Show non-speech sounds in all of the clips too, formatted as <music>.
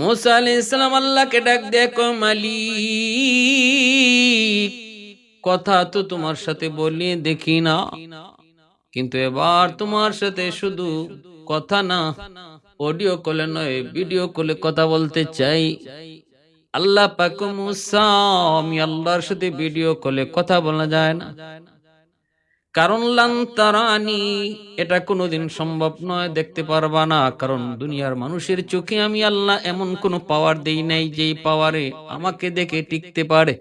মুসা আলাইহিস সালাম আল্লাহকে ডাক দেখো মালিক, কথা তো তোমার সাথে বলি দেখি না। কিন্তু এবার তোমার সাথে শুধু কথা না অডিও কলে নয় ভিডিও কলে কথা বলতে চাই। আল্লাহ পাক মুসা, আমি আল্লাহর সাথে ভিডিও কলে কথা বলা যায় না। কারণ লান্তারানি এটা কোনোদিন সম্ভব নয়, দেখতে পারবা না। কারণ দুনিয়ার মানুষের চোখে আমি আল্লাহ এমন কোনো পাওয়ার দেই নাই যেই পাওয়ারে আমাকে দেখে টিকতে পারে।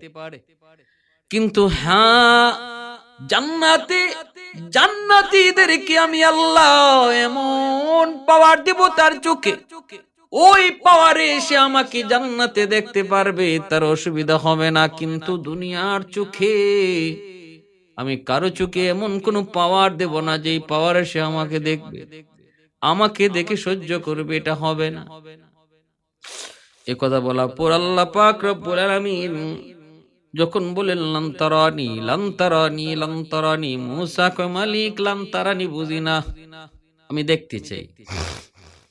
কিন্তু হ্যাঁ জান্নাতে, জান্নাতীদেরকে আমি আল্লাহ এমন পাওয়ার দেব তার চোখে। ওই পাওয়ারে এসে আমাকে জান্নাতে দেখতে পারবে, তার অসুবিধা হবে না। কিন্তু দুনিয়ার চোখে আমি কারও চোখে এমন কোন পাওয়ার দেব না যে পাওয়ার এসে আমাকে দেখবে। আমাকে দেখে সহ্য করবে, এটা হবে না। এ কথা বলা পর আল্লাহ পাক রব্বুল আলামিন যখন বলেন লান্তারানি লান্তারানি লান্তারানি মুসা কয়, মালিক লান্তারানি বুঝি না। আমি দেখতে চাই।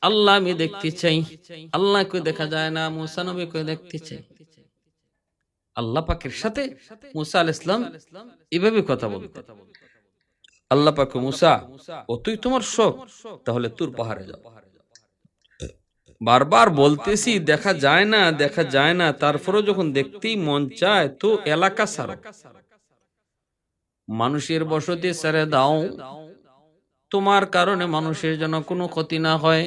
আল্লাহ আমি দেখতে চাই। আল্লাহ কে দেখা যায় না, মুসা নবী কে দেখতে চাই। আল্লাহ পাকের সাথে মুসা আল ইসলাম এভাবে কথা বলতে আল্লাহ পাক মুসা ও তুই তোমার শোক তাহলে তুর পাহাড়ে যাও বারবার বলতেছি দেখা যায় না দেখা যায় না। তারপরেও যখন দেখতেই মন চায় তো এলাকা সারা মানুষের বসতি ছেড়ে দাও। তোমার কারণে মানুষের যেন কোনো ক্ষতি না হয়।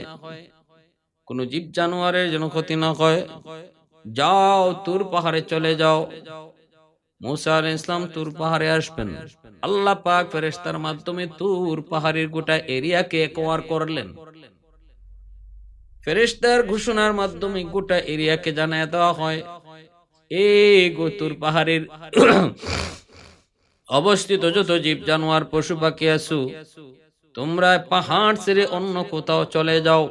কোনো জীব জানোয়ারের যেন ক্ষতি না হয়। যাও, তুর পাহাড়ে চলে যাও। মুসা আল ইসলাম তুর পাহাড়ে আসবেন। আল্লাহ পাক ফেরেশতার মাধ্যমে তুর পাহাড়ের গোটা এরিয়াকে একোয়ার করলেন। ফেরেশতার ঘোষণার মাধ্যমে গোটা এরিয়াকে জানায় দেওয়া হয়, এ গোতুর পাহাড়ের <coughs> অবস্থিত যত জীব, জানোয়ার, পশু পাখি আসু তোমরা পাহাড় ছেড়ে অন্য কোথাও চলে যাও।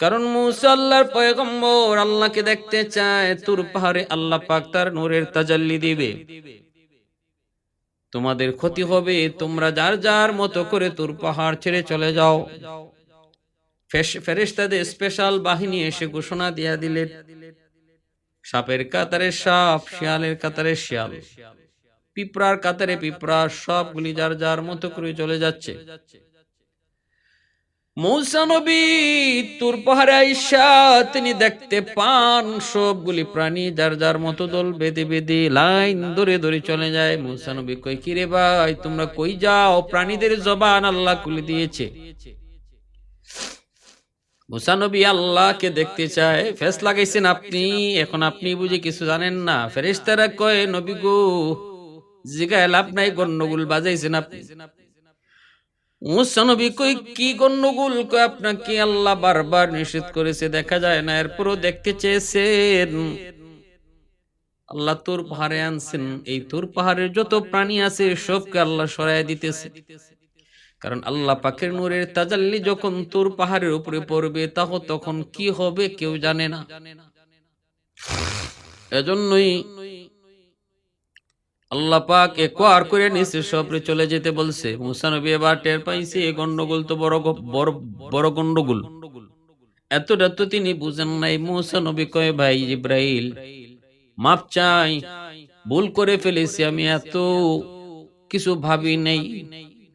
কারণ মুসা পয়গম্বর আল্লাহকে দেখতে চায়, তুর পাহাড়ে আল্লাহ পাক তার নূরের তাজাল্লি দিবে। তোমাদের ক্ষতি হবে, তোমরা যার যার মতো করে তুর পাহাড় ছেড়ে চলে যাও। ফেরেশতাদের স্পেশাল বাহিনী এসে ঘোষণা দিয়া দিলেন সাপের কাতারে সাপ, শিয়ালের কাতারে শিয়াল। পিঁপড়ার কাতারে পিঁপড়া, সবগুলি যার যার মতো করে চলে যাচ্ছে। মৌসা নবী, তুর পাহাড়ে তিনি দেখতে পান সবগুলি প্রাণী, যার যার মতো দল বেঁধে বেঁধে লাইন ধরে ধরে চলে যায়। মৌসা নবী কই কিরে ভাই, তোমরা কই যাও? প্রাণীদের জবান আল্লাহ খুলে দিয়েছে। মুসানবী আল্লাহকে দেখতে চায়, ফেস লাগাইছেন আপনি, এখন আপনি বুঝে কিছু জানেন না। ফেরেশতারা কয়, নবী গো, জিগায় লাভ নাই গন্ডগোল বাজাইছেন আপনি। আপনাকে আল্লাহ বারবার করেছে, দেখা যায় না দেখতে চেয়েছেন। আল্লাহ তোর পাহাড়ে আনছেন, এই তোর পাহাড়ের যত প্রাণী আছে, সবকে আল্লাহ দিতেছে। কারণ আল্লাহ পাকের নূরের তাজাল্লি যখন তোর পাহাড়ের উপরে পড়বে, তাহ তখন কি হবে কেউ জানে না। এজন্যই আল্লাহ পাক একোয়ার করে নিচে সবরে চলে যেতে বলছে। মুসানবী এবার টের পাইছে এ গন্ডগোল তো বড় বড় গন্ডগোল। এতটা তো তিনি বুঝেন নাই। মুসানবী কয়, ভাই ইব্রাহিল মাপ চাই, ভুল করে ফেলেছি আমি, এত কিছু ভাবি নাই।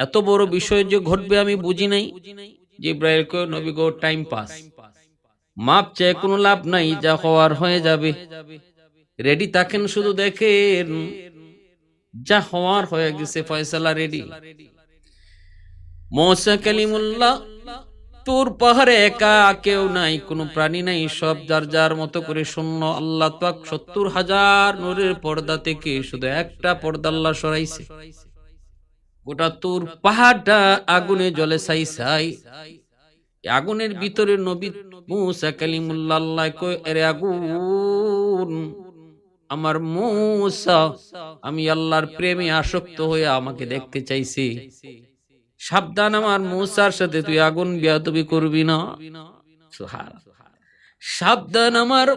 এত বড় বিষয় যে ঘটবে আমি বুঝি নাই। যে ইব্রাহিম কো নবী গো টাইম পাস মাপ চাই, কোনো লাভ নাই, যা হওয়ার হয়ে যাবে। রেডি থাকেন শুধু দেখেন। যা হওয়ার হয়ে গেছে, ফয়সালা রেডি। মৌসা কালিমুল্লাহ, তোর পাহাড়ে একা কেউ নাই, কোনো প্রাণী নাই, সব যার যার মতো করে শূন্য। আল্লাহ পাক সত্তর হাজার নূরের পর্দা থেকে শুধু একটা পর্দা আল্লাহ সরাইছে। গোটা তোর পাহাড়টা আগুনে জলে সাই সাই আগুনের ভিতরে নবী মুসা কালিমুল্লাহ আল্লাহ কয়, এরে আগুন আমার মুসা, আমি আল্লাহর প্রেমে আসক্ত হয়ে আমাকে দেখতে চাইছি। সাবধান আমার মুসার সাথে তুই আগুন বিয়াতবি করবি না। সাবধান আমার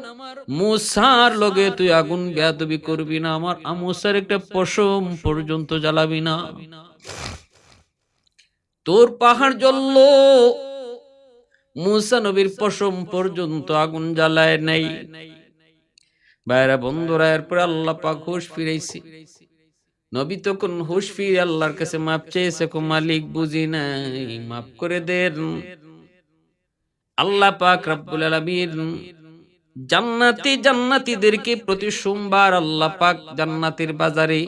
মুসার লগে তুই আগুন বেয়াদবি করবি না। আমার আমুসার একটা পশম পর্যন্ত জ্বালাবি না। তোর পাহাড় জ্বলল। মুসা নবীর পশম পর্যন্ত আগুন জ্বালায় নাই। বাইরা বন্ধুরা, এরপরে আল্লাহ পাক হুশ ফিরাইছে। নবী তখন হুশ ফিরে আল্লাহর কাছে মাপ চেয়েছে, কো মালিক, বুঝি নাই মাফ করে দেন। আল্লাহ পাক রব্বুল আলামিন জান্নাতি জান্নাতীদেরকে প্রতি সোমবার আল্লাহ পাক জান্নাতের বাজারে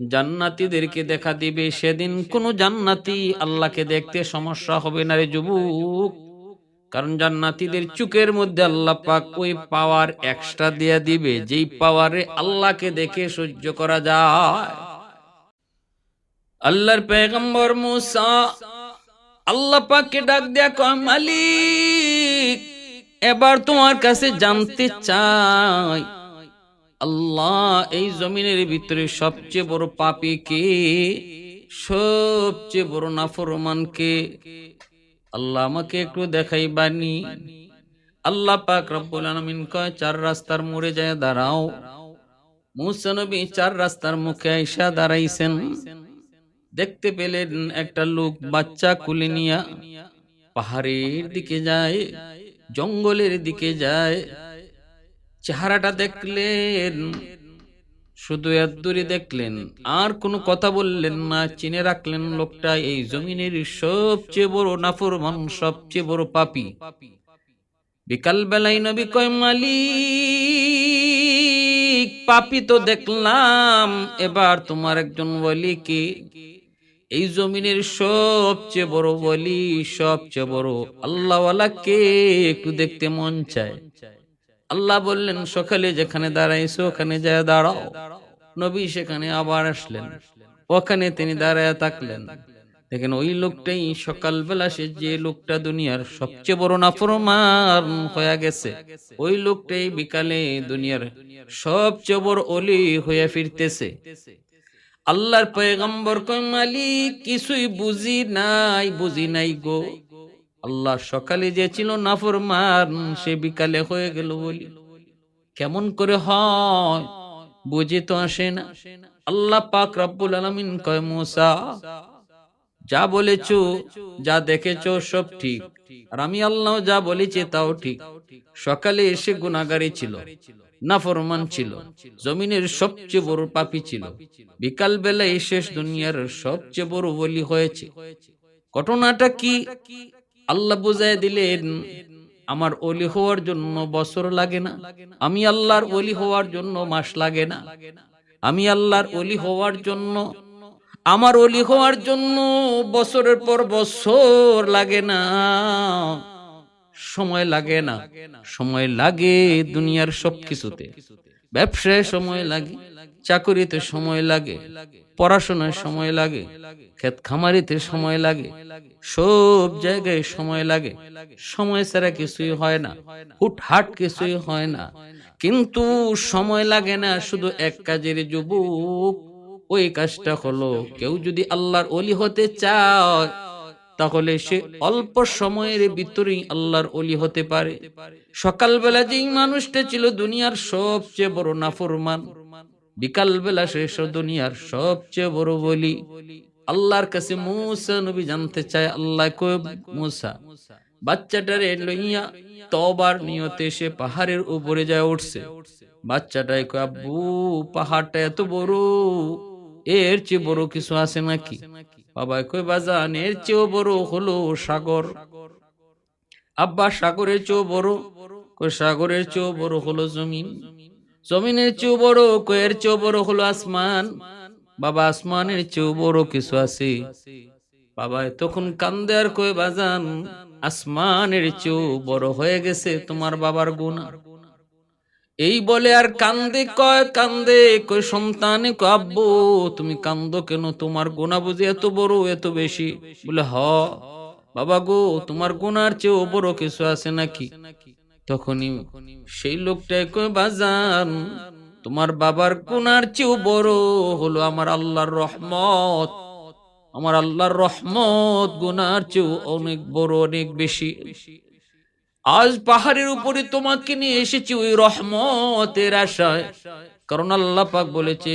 জান্নাতীদেরকে দেখা দিবে। সেদিন কোন জান্নাতি আল্লাহকে দেখতে সমস্যা হবে না রে যুবক। কারণ জান্নাতীদের চুকের মধ্যে আল্লাহ পাক ওই পাওয়ার এক্সট্রা দিয়ে দিবে, যেই পাওয়ারে আল্লাহকে দেখে সহ্য করা যায়। আল্লাহর পেগম্বর মুসা, আল্লাহ পাককে ডাক দেয়া কয়, মালিক, এবার তোমার কাছে জানতে চাই, আল্লাহ এই জমিনের ভিতরে সবচেয়ে বড় পাপি কে? সবচেয়ে বড় নাফরমান কে? আল্লাহ আমাকে একটু দেখাই বানি আল্লাহ পাক রব্বুল আলামিন কয়, চার রাস্তার মোড়ে যায় দাঁড়াও। মুসা নবী চার রাস্তার মুখে আইসা দাঁড়াইছেন। দেখতে পেলেন একটা লোক বাচ্চা কুলে নিয়া পাহাড়ের দিকে যায়, জঙ্গলের দিকে যায়। চেহারাটা দেখলেন শুধু দূরে দেখলেন, আর কোনো কথা বললেন না, চিনে রাখলেন লোকটা এই জমিনের সবচেয়ে বড় নাফরমান, সবচেয়ে বড় পাপি। বিকাল বেলায় নবী কয়, মালিক, পাপি তো দেখলাম, এবার তোমার একজন বলি কি এই জমিনের সবচেয়ে বড় বলি সবচেয়ে বড় আল্লাহওয়ালা কে একটু দেখতে মন চায়। আল্লাহ বললেন, সকালে যেখানে দাঁড়াইছো, ওখানে যায় দাঁড়াও। নবী সেখানে আবার আসলেন। ওখানে তিনি দাঁড়ায় থাকলেন। দেখেন, ওই লোকটাই সকালবেলা সে যে লোকটা দুনিয়ার সবচেয়ে বড় নাফরমান হয়ে গেছে, ওই লোকটাই বিকালে দুনিয়ার সবচেয়ে বড় অলি হয়ে ফিরতেছে। আল্লাহর পয়গম্বর কই মালিক, কিছুই বুঝি নাই বুঝি নাই গো। আল্লাহ সকালে যে ছিল নাফরমান সে বিকালে হয়ে গেল বলি। কেমন করে হয়, বুঝে তো আসে না। আল্লাহ পাক রব্বুল আলামিন কয়, মুসা, যা বলেছ, যা দেখেছ, সব ঠিক। আর আমি আল্লাহ যা বলেছি, তাও ঠিক। সকালে এসে গুনাগারি ছিল নাফরমান ছিল। জমিনের সবচেয়ে বড় পাপি ছিল। বিকাল বেলায় শেষ দুনিয়ার সবচেয়ে বড় বলি হয়েছে। ঘটনাটা কি? আল্লাহ বুঝাই দিলেন, আমার অলি হওয়ার জন্য বছর লাগে না। আমি আল্লাহর অলি হওয়ার জন্য মাস লাগে না। আমি আল্লাহর অলি হওয়ার জন্য, আমার অলি হওয়ার জন্য বছরের পর বছর লাগে না। সময় লাগে না। সময় লাগে দুনিয়ার সব কিছুতে ব্যবসায় সময় লাগে। চাকরিতে সময় লাগে, পড়াশোনায় সময় লাগে ক্ষেত খামারিতে সময় লাগে, সব জায়গায় সময় লাগে। সময় ছাড়া কিছুই হয় না, হুটহাট কিছুই হয় না। কিন্তু সময় লাগে না শুধু এক কাজের যুবক, ওই কাজটা হলো কেউ যদি আল্লাহর অলি হতে চায়, তাহলে সে অল্প সময়ের ভিতরেই আল্লাহর অলি হতে পারে। সকালবেলা যেই মানুষটা ছিল দুনিয়ার সবচেয়ে বড় নাফরমান বিকালবেলা শেষ দুনিয়ার সবচেয়ে বড় বলি। আল্লাহর কাছে মুসা নবী জানতে চায়, আল্লাহ কয়, মুসা, বাচ্চাটারে লইয়া তবার নিয়তে সে পাহাড়ের উপরে যায় উঠছে। বাচ্চাটাই কয়, আব্বু, পাহাড়টা এত বড়, এর চেয়ে বড় কিছু আছে নাকি? বাবা কই বাজান, এর চেয়েও বড় হলো সাগর। আব্বা, সাগরের চেয়েও বড়? কই সাগরের চেয়েও বড় হলো জমিন। জমিনের চেয়েও বড় কয়ের চেয়েও বড় হলো আসমান। বাবা, আসমানের চেয়েও বড় কিছু আছে। বাবা, তখন কান্দে আর কয়ে, বাজান, আসমানের চেয়েও বড় হয়ে গেছে তোমার বাবার গুণা। এই বলে আর কান্দে কয়, কান্দে কই সন্তানে কয়, আব্বু, তুমি কান্দো কেন? তোমার গোনা বুঝি এত বড়, এত বেশি। বলে, হ। বাবা গো, তোমার গোনার চেয়েও বড় কিছু আছে নাকি? তখনই সেই লোকটাই কয়, বাজান, তোমার বাবার কোনার চেয়েও বড় হলো আমার আল্লাহর রহমত। আমার আল্লাহর রহমত গুনার চেয়েও অনেক বড়, অনেক বেশি। আজ পাহাড়ের উপরে তোমাকে নিয়ে এসেছি ওই রহমতের আশায়। কারণ আল্লাহ পাক বলেছে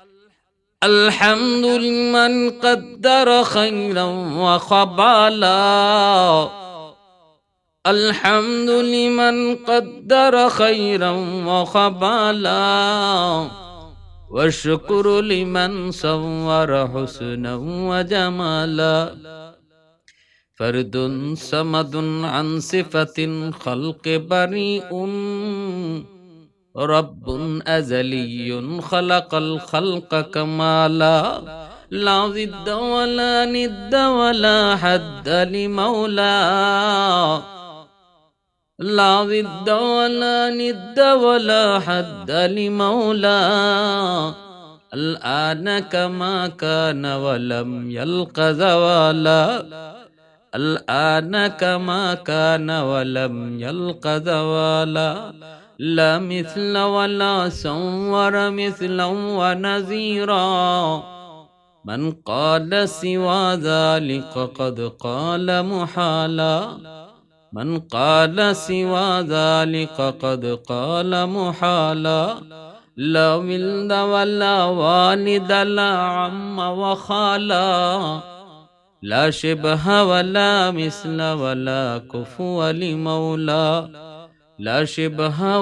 الحمد لمن قدر خيرا وخبالا الحمد لمن قدر خيرا وخبالا والشكر لمن صور حسنا وجمالا فرد صمد عن صفة خلق بريء رب أزلي خلق الخلق كمالا لا ضد ولا ند ولا حد لمولى لا ضد ولا ند ولا حد لمولى الآن كما كان ولم يلق زوالا. الآن كما كان ولم يلق زوالا. لا مثل ولا صور مثلا ونذيرا. من قال سوى ذلك قد قال محالا. من قال سوى ذلك قد قال محالا. لا ولد ولا والد لا عم وخالا. لا شبه ولا مثل ولا كفو لمولى লা শিবহা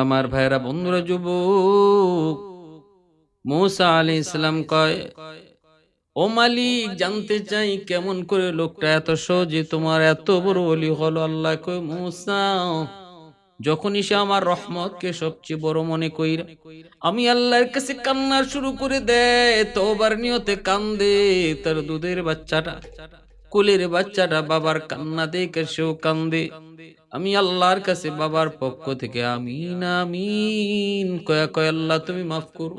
আমার ভাইরা বন্ধুরা, যুবক, মৌসা আলী ইসলাম কয়, ও মালিক, জানতে চাই কেমন করে লোকটা এত সহজে তোমার এত বড় অলি হলো? আল্লাহ কয়, মৌসা যখনই সে আমার রহমতকে সবচেয়ে বড় মনে কইরা, আমি আল্লাহর কাছে কান্না শুরু করে দেয় তোবার নিয়তে কান্দে, তার দুধের বাচ্চাটা, কোলের বাচ্চাটা বাবার কান্না দেখে সেও কান্দে। আমি আল্লাহর কাছে বাবার পক্ষ থেকে আমিন আমিন, কয়া, কয়, আল্লাহ, তুমি মাফ করো।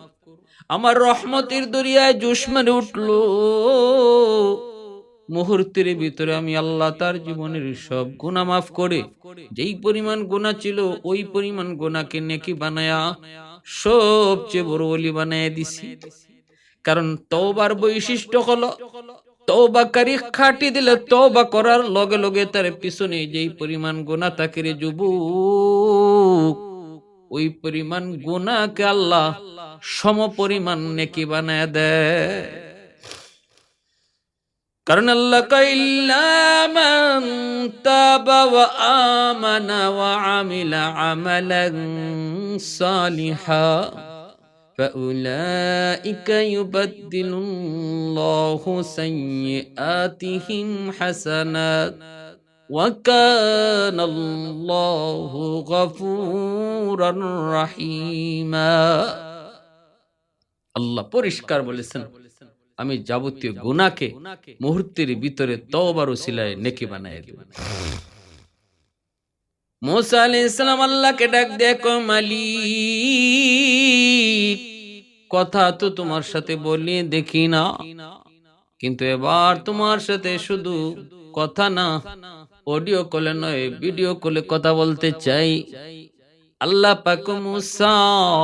আমার রহমতের দরিয়ায় জোশ মেরে উঠল। মুহূর্তের ভিতরে আমি আল্লাহ তার জীবনের সব গুণা মাফ করে, যেই পরিমাণ গুণা ছিল ওই পরিমাণ গুণাকে নেকি বানায়া সবচেয়ে বড় বলি বানায় দিছি। কারণ তওবার বৈশিষ্ট্য হলো, তওবাকারী খাটি দিলে তওবা করার লগে লগে তার পিছনে যেই পরিমাণ গুণা থাকে রে যুবক, ওই পরিমাণ গুণাকে আল্লাহ সম পরিমাণ নেকি বানায় দেয়। কারণ আল্লাহ কাইল্লামান তাবা ওয়া আমানা ওয়া আমিলা আমালান সালিহা فأولئك يبدل الله سيئاتهم حسنات وكان الله غفورا رحيما আল্লাহ পরিষ্কার বলেছেন আমি যাবতীয় গুনাকে মুহূর্তের ভিতরে তওবার উসিলায় নেকি বানায় দেব। মোসা আলাইহিস সালাম আল্লাহকে ডাক দেখো মালিক। কথা তো তোমার সাথে বলি দেখি না। কিন্তু এবার তোমার সাথে শুধু কথা না অডিও কলে নয় ভিডিও কলে কথা বলতে চাই। আল্লাহ পাক মুসা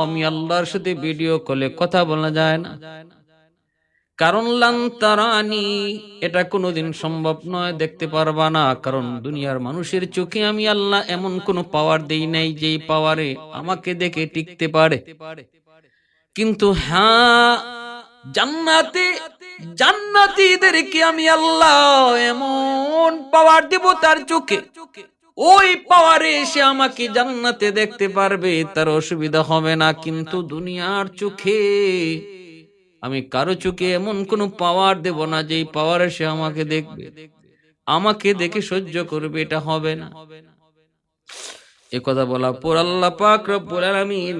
আমি আল্লাহর সাথে ভিডিও কলে কথা বলা যায় না। কারণ লান্তারানি এটা কোনোদিন সম্ভব নয়, দেখতে পারবা না। কারণ দুনিয়ার মানুষের চোখে আমি আল্লাহ এমন কোন পাওয়ার দেই নাই যেই পাওয়ারে আমাকে দেখে টিকতে পারে। কিন্তু হ্যাঁ জান্নাতে, জান্নাতীদেরকে আমি আল্লাহ এমন পাওয়ার দেব তার চোখে। ওই পাওয়ারে এসে আমাকে জান্নাতে দেখতে পারবে, তার অসুবিধা হবে না। কিন্তু দুনিয়ার চোখে আমি কারও চোখে এমন কোন পাওয়ার দেব না যে পাওয়ার এসে আমাকে দেখবে। আমাকে দেখে সহ্য করবে, এটা হবে না। এ কথা বলা পর আল্লাহ পাক রব্বুল আলামিন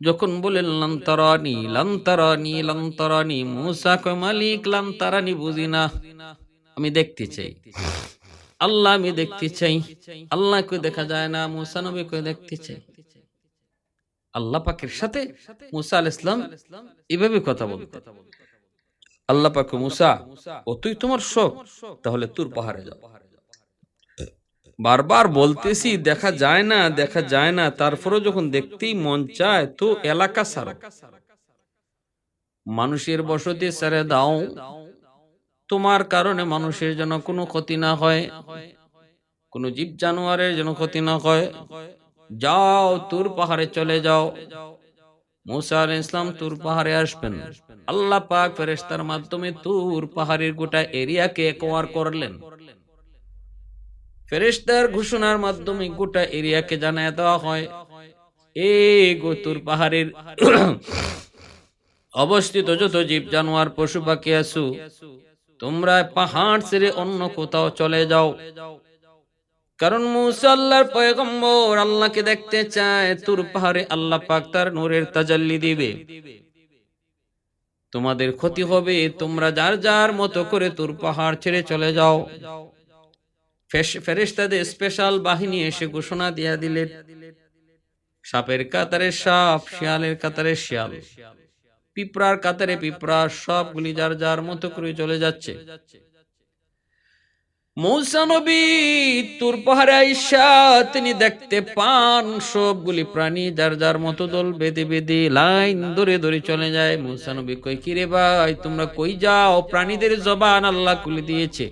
যখন বলেন লান্তারানি লান্তারানি লান্তারানি মুসা কয় মালিক লান্তারানি বুঝি না। আমি দেখতে চাই। আল্লাহ আমি দেখতে চাই। আল্লাহ কে দেখা যায় না, মুসা নবী কে দেখতে চাই। আল্লাহ পাকের সাথে মুসা আল ইসলাম এভাবে কথা বলতেন। আল্লাহ পাক মুসা ও তুই তোমার শোক তাহলে তুর পাহাড়ে যাও। বারবার বলতেছি দেখা যায় না দেখা যায় না তারপরে যখন দেখতেই মন চায় তো এলাকা সারা মানুষের বসতি ছেড়ে দাও। তোমার কারণে মানুষের যেন কোনো ক্ষতি না হয়। কোনো জীব জানোয়ারের যেন ক্ষতি না হয়। যাও, তুর পাহাড়ে চলে যাও। মুসা আল ইসলাম তুর পাহাড়ে আসবেন। আল্লাহ পাক ফেরেস্তার মাধ্যমে তুর পাহাড়ের গোটা এরিয়াকে করলেন। ফেরেস্তার ঘোষণার মাধ্যমে গোটা এরিয়াকে জানায় দেওয়া হয়, এ গো তুর পাহাড়ের <clears throat> অবস্থিত যত জীব, জানোয়ার, পশু পাখি আছু, তোমরা পাহাড় ছেড়ে অন্য কোথাও চলে যাও। কারণ মুসা আল্লাহর পয়গম্বর আল্লাহকে দেখতে চায়, তুর পাহাড়ে আল্লাহ পাক তার নূরের তাজাল্লি দিবে। তোমাদের ক্ষতি হবে, তোমরা যার যার মতো করে তুর পাহাড় ছেড়ে চলে যাও। ফেরেশতাদের স্পেশাল বাহিনী এসে ঘোষণা দিয়া দিলেন সাপের কাতারে সাপ, শিয়ালের কাতারে শিয়াল। পিঁপড়ার কাতারে পিঁপড়া, সবগুলি যার যার মতো করে চলে যাচ্ছে। মৌসা নবী তুর পাহাড়ে তিনি দেখতে পান সবগুলি প্রাণী, যার যার মতো দল বেঁধে বেঁধে লাইন ধরে ধরে চলে যায়। মৌসা নবী কই কিরে ভাই, তোমরা কই যাও? প্রাণীদের জবান আল্লাহ খুলে দিয়েছে।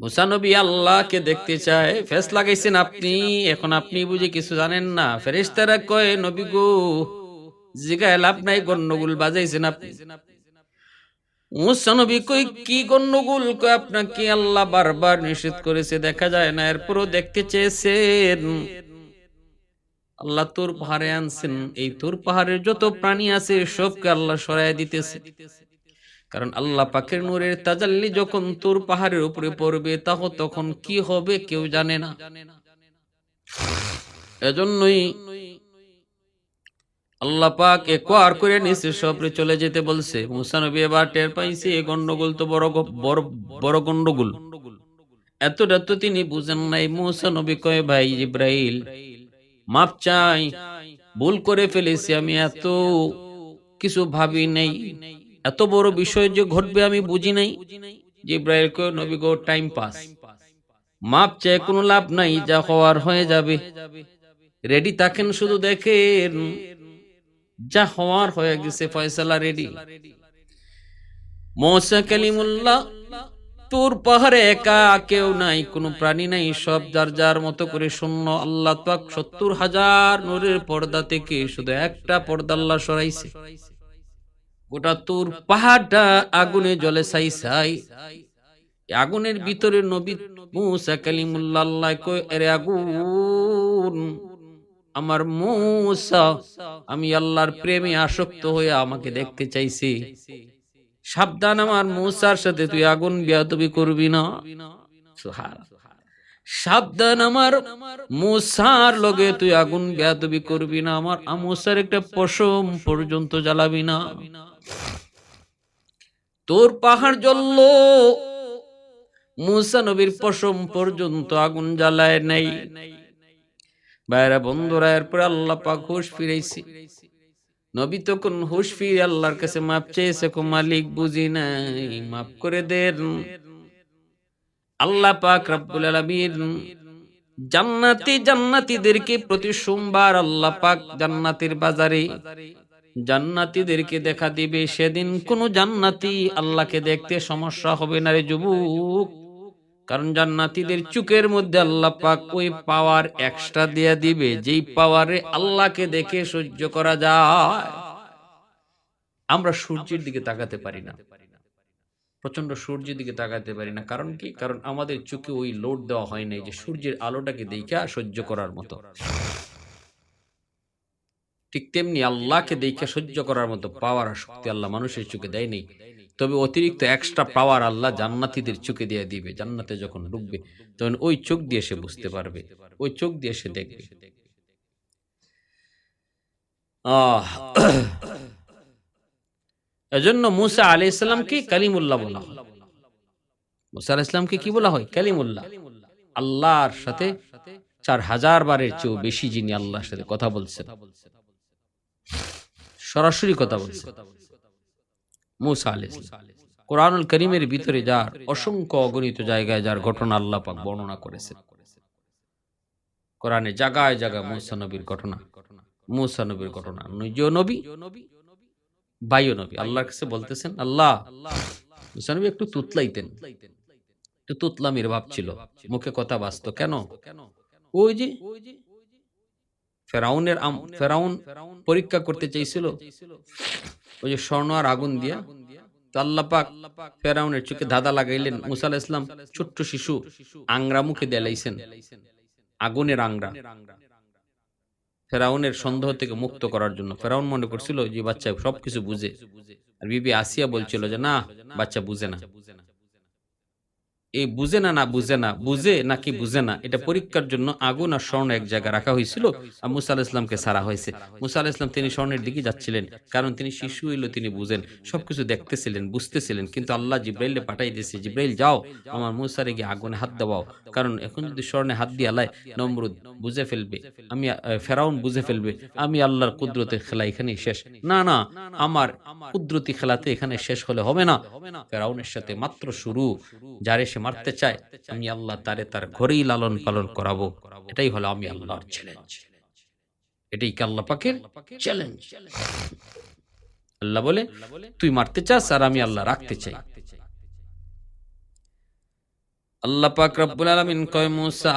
মুসা নবী আল্লাহকে দেখতে চায়, ফেস লাগাইছেন আপনি, এখন আপনি বুঝে কিছু জানেন না। ফেরেশতারা কয়, নবী গো, জিগায় লাভ নাই, গন্ডগোল বাজাইছেন আপনি। মুসা নবী কই, কি গন্ডগোল কয় আপনাকে? আল্লাহ বারবার নিষেধ করেছে, দেখা যায় না, এরপরও দেখতে চেয়েছেন। আল্লাহ তোর পাহাড়ে আনছেন, এই তোর পাহাড়ের যত প্রাণী আছে, সবকে আল্লাহ সরাই দিতেছে। কারণ আল্লাহ পাকের নূরের তাজাল্লি যখন তোর পাহাড়ের উপরে পড়বে, তাহ তখন কি হবে কেউ জানে না। এজন্যই আল্লাহ পাক একবার করে নিচে সবরে চলে যেতে বলছে। মুসা নবী এবার টের পাইছে এ গন্ডগোল তো বড় বড় বড় গন্ডগোল এতটা তো তিনি বুঝেন নাই। মুসা নবী কয়, ভাই ইব্রাহিল মাপ চাই, ভুল করে ফেলেছি আমি এত কিছু ভাবি নাই। এত বড় বিষয় যে ঘটবে আমি বুঝি নাই। ইব্রাহিম কয়, নবী গো টাইম পাস মাপ চাই, কোনো লাভ নাই, যা হওয়ার হয়ে যাবে। রেডি থাকেন শুধু দেখেন। যা হওয়ার হয়ে গেছে, ফয়সালা রেডি। মৌসা কালিমুল্লাহ, তোর পাহাড়ে একা কেউ নাই, কোনো প্রাণী নাই, সব যার যার মতো করে শূন্য। আল্লাহ পাক সত্তর হাজার নূরের পর্দা থেকে শুধু একটা পর্দা আল্লাহ সরাইছে। গোটা তোর পাহাড়টা আগুনে জলে সাই সাই আগুনের ভিতরে নবী মুসা কালিমুল্লাহ আল্লাহ কয়, এরে আগুন আমার মুসা, আমি আল্লাহর প্রেমে আসক্ত হয়ে আমাকে দেখতে চাইছি। সাবধান আমার মুসার সাথে তুই আগুন বিয়াতবি করবি না। সাবধান আমার মুসার লগে তুই আগুন বিয়াতবি করবি না। আমার মুসার একটা পশম পর্যন্ত জ্বালাবি না। তোর পাহাড় জ্বলল, মুসা নবীর পশম পর্যন্ত আগুন জ্বালায় নাই। বাইরা বন্ধুরা, এরপর আল্লাহ পাক হুশ ফিরাইছি। নবী তখন হুশ ফিরে আল্লাহর কাছে মাপ চেয়েছে, কো মালিক, বুঝি নাই মাফ করে দেন। আল্লাহ পাক রব্বুল আলামিন জান্নাতি জান্নাতীদেরকে প্রতি সোমবার আল্লাহ পাক জান্নাতের বাজারে জান্নাতীদেরকে দেখা দিবে। সেদিন কোন জান্নাতি আল্লাহকে দেখতে সমস্যা হবে না রে যুবক। কারণ জান্নাতীদের চুকের মধ্যে আল্লাহ পাক ওই পাওয়ার এক্সট্রা দিয়ে দিবে, যেই পাওয়ারে আল্লাহকে দেখে সহ্য করা যায়। আমরা সূর্যের দিকে তাকাতে পারি না। প্রচণ্ড সূর্যের দিকে তাকাতে পারি না। কারণ কি? কারণ আমাদের চোখে ওই লোড দেওয়া হয় নাই যে সূর্যের আলোটাকে দেখা সহ্য করার মতো। ঠিক তেমনি আল্লাহকে দেখে সহ্য করার মতো পাওয়ার শক্তি আল্লাহ মানুষের চোখে দেয় নেই। তবে অতিরিক্ত এক্সট্রা পাওয়ার আল্লাহ জান্নাতিদের চোখে দিয়ে দিবে, জান্নাতে যখন ঢুকবে তখন ওই চোখ দিয়ে সে বুঝতে পারবে, ওই চোখ দিয়ে সে দেখবে। এজন্য মুসা আলী ইসলামকে কালিমুল্লাহ বলা হয়। মুসা আলাহ ইসলামকে কি বলা হয়? কালিমুল্লাহ। আল্লাহর সাথে চার হাজার বারের চেয়েও বেশি যিনি আল্লাহর সাথে কথা বলছেন। সরাসরি কথা বলছেন। মুসা সালাম। কোরআনুল করিমের ভিতরে যার অসংখ্য অগণিত জায়গায় যার ঘটনা আল্লাহ পাক বর্ণনা করেছেন। কোরআনে জায়গায় মুসা নবীর ঘটনা, মুসা নবীর ঘটনা, নিজ নবী বায়ু নবী, আল্লাহর কাছে বলতেছেন, আল্লাহ, মুসা নবী একটু তুতলাইতেন। একটু তুতলামির ভাব ছিল। মুখে কথা বাঁচত কেন? ওই যে ফেরাউনের ফেরাউন পরীক্ষা করতে চাইছিল। ওই যে স্বর্ণ আর আগুন দিয়া তো ফেরাউনের চোখে ধাঁধা লাগাইলেন। মুসা ইসলাম ছোট্ট শিশু আংরা মুখে দেলাইছেন। আগুনের আংরা। ফেরাউনের সন্দেহ থেকে মুক্ত করার জন্য। ফেরাউন মনে করছিল যে বাচ্চা সবকিছু বুঝে। আর বিবি আসিয়া বলছিল যে, না, বাচ্চা বুঝে না। এই বুঝে না না বুঝে না, বুঝে নাকি বুঝে না, এটা পরীক্ষার জন্য আগুন আর স্বর্ণ এক জায়গায় রাখা হয়েছিল আর মুসা আলাহ ইসলামকে সারা হয়েছে। মুসা আলাহ ইসলাম তিনি স্বর্ণের দিকে যাচ্ছিলেন, কারণ তিনি শিশু হইল, তিনি বুঝেন, সবকিছু দেখতেছিলেন, বুঝতেছিলেন, কিন্তু আল্লাহ জিব্রাইলে পাঠাই দিয়েছে, জিব্রাইল, যাও, আমার মুসারে গিয়ে আগুনে হাত দেওয়াও, কারণ এখন যদি স্বর্ণে হাত দিয়ে আলাই নমরুদ বুঝে ফেলবে, আমি ফেরাউন বুঝে ফেলবে, আমি আল্লাহর কুদরতের খেলা এখানে শেষ। না না, আমার কুদরতি খেলাতে এখানে শেষ হলে হবে না। ফেরাউনের সাথে মাত্র শুরু, যারে সে মারতে চায়, আমি আল্লাহ তারে তার ঘরেই লালন পালন করাবো। এটাই হলো আমি আল্লাহর চ্যালেঞ্জ এটাই কি আল্লাহ পাকের চ্যালেঞ্জ আল্লাহ বলে, তুই মারতে চাস আর আমি আল্লাহ রাখতে চাই। আল্লাহ পাক রব্বুল আলামিন কয়, মুসা,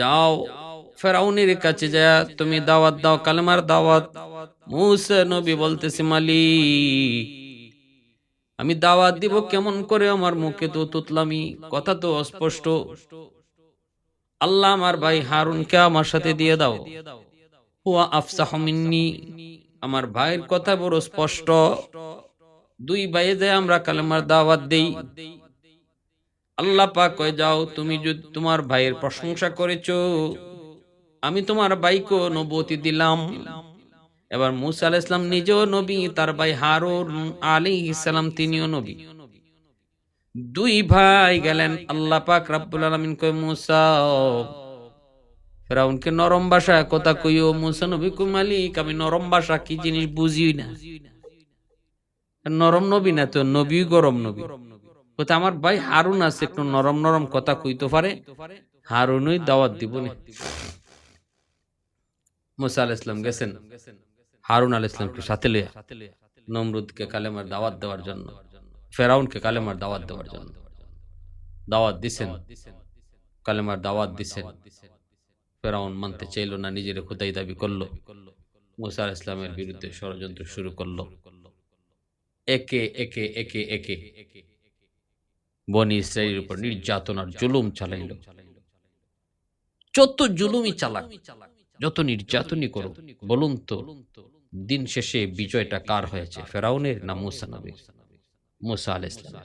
যাও, ফেরাউনের কাছে যা তুমি দাওয়াত দাও, কালেমার দাওয়াত। মুসা নবী বলতেছে, মালিক আমি দাওয়াত দিব কেমন করে আমার মুখে তো তুতলামি, কথা তো অস্পষ্ট। আল্লাহ আমার ভাই হারুনকে আমার সাথে দিয়ে দাও। হুয়া আফসাহ মিন্নি, আমার ভাইয়ের কথা বড় স্পষ্ট। দুই ভাইয়ে যায় আমরা কালেমার দাওয়াত দেই। আল্লাহ পাক কয়, যাও, তুমি যদি তোমার ভাইয়ের প্রশংসা করেছ, আমি তোমার ভাইকে নবতি দিলাম। এবার মুসা আলাইহিস সালাম নিজেও নবী, তার ভাই হারুন আলাইহিস সালাম তিনিও নবী। দুই ভাই গেলেন আল্লাহ পাক রাব্বুল আলামিন কয়, মুসা, ফেরাউনকে নরম ভাষায় কথা কইও, মুসা নবী কই মালিক, আমি নরম ভাষা কি জিনিস বুঝিই না। নরম নবী না তো নবী গরম নবী। কথা আমার ভাই হারুন আছে, একটু নরম নরম কথা কইতে পারে। হারুনই দাওয়াত দিব না মুসা আলাইহিস সালাম গেছেন। হারুন আল ইসলামকে সাথে লিয়া নমরুদকে কালেমার দাওয়াত দেওয়ার জন্য, ফেরাউনকে কালেমার দাওয়াত দেওয়ার জন্য দাওয়াত দিছেন। কালেমার দাওয়াত দিছেন। ফেরাউন মানতে চাইল না, নিজের খুদাই দাবি করল। মুসা আলাইহিস ইসলামের বিরুদ্ধে ষড়যন্ত্র শুরু করল। একে একে একে একে বনি ইসরায়েলের উপর নির্যাতন আর জুলুম চালাইল। যত জুলুমই চালাক, যত নির্যাতনই করো বলুন তো দিন শেষে বিজয়টা কার হয়েছে? ফেরাউনের না মুসা নবীর? মুসা আলাইহিস সালাম।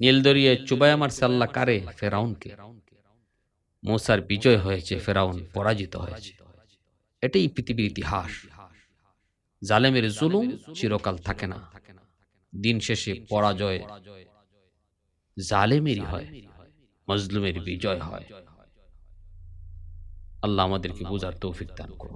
নীলদরিয়ে চুবাই মারছে আল্লাহ কারে? ফেরাউনকে। মুসার বিজয় হয়েছে, ফেরাউন পরাজিত হয়েছে। এটাই পৃথিবীর ইতিহাস। জালেমের জুলুম চিরকাল থাকে না। দিন শেষে পরাজয় জালেমেরই হয়, মজলুমের বিজয় হয়। আল্লাহ আমাদেরকে বোঝার তৌফিক দান করুন।